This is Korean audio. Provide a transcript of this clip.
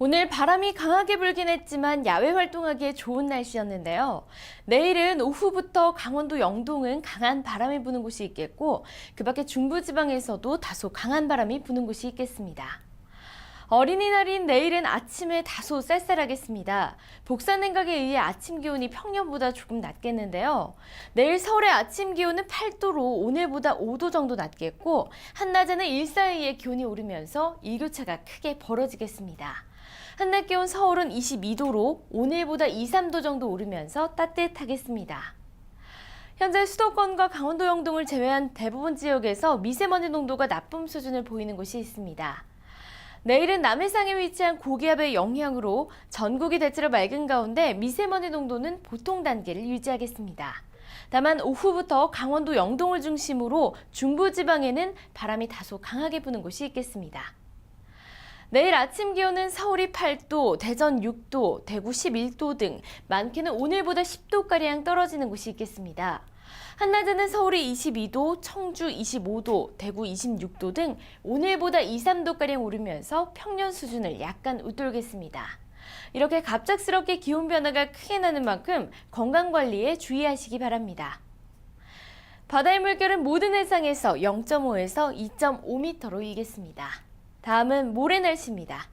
오늘 바람이 강하게 불긴 했지만 야외 활동하기에 좋은 날씨였는데요. 내일은 오후부터 강원도 영동은 강한 바람이 부는 곳이 있겠고, 그 밖에 중부지방에서도 다소 강한 바람이 부는 곳이 있겠습니다. 어린이날인 내일은 아침에 다소 쌀쌀하겠습니다. 복사 냉각에 의해 아침 기온이 평년보다 조금 낮겠는데요. 내일 서울의 아침 기온은 8도로 오늘보다 5도 정도 낮겠고 한낮에는 일사이에 기온이 오르면서 일교차가 크게 벌어지겠습니다. 한낮 기온 서울은 22도로 오늘보다 2, 3도 정도 오르면서 따뜻하겠습니다. 현재 수도권과 강원도 영동을 제외한 대부분 지역에서 미세먼지 농도가 나쁨 수준을 보이는 곳이 있습니다. 내일은 남해상에 위치한 고기압의 영향으로 전국이 대체로 맑은 가운데 미세먼지 농도는 보통 단계를 유지하겠습니다. 다만 오후부터 강원도 영동을 중심으로 중부 지방에는 바람이 다소 강하게 부는 곳이 있겠습니다. 내일 아침 기온은 서울이 8도, 대전 6도, 대구 11도 등 많게는 오늘보다 10도가량 떨어지는 곳이 있겠습니다. 한낮에는 서울이 22도, 청주 25도, 대구 26도 등 오늘보다 2, 3도가량 오르면서 평년 수준을 약간 웃돌겠습니다. 이렇게 갑작스럽게 기온 변화가 크게 나는 만큼 건강관리에 주의하시기 바랍니다. 바다의 물결은 모든 해상에서 0.5에서 2.5m로 이겠습니다. 다음은 모레 날씨입니다.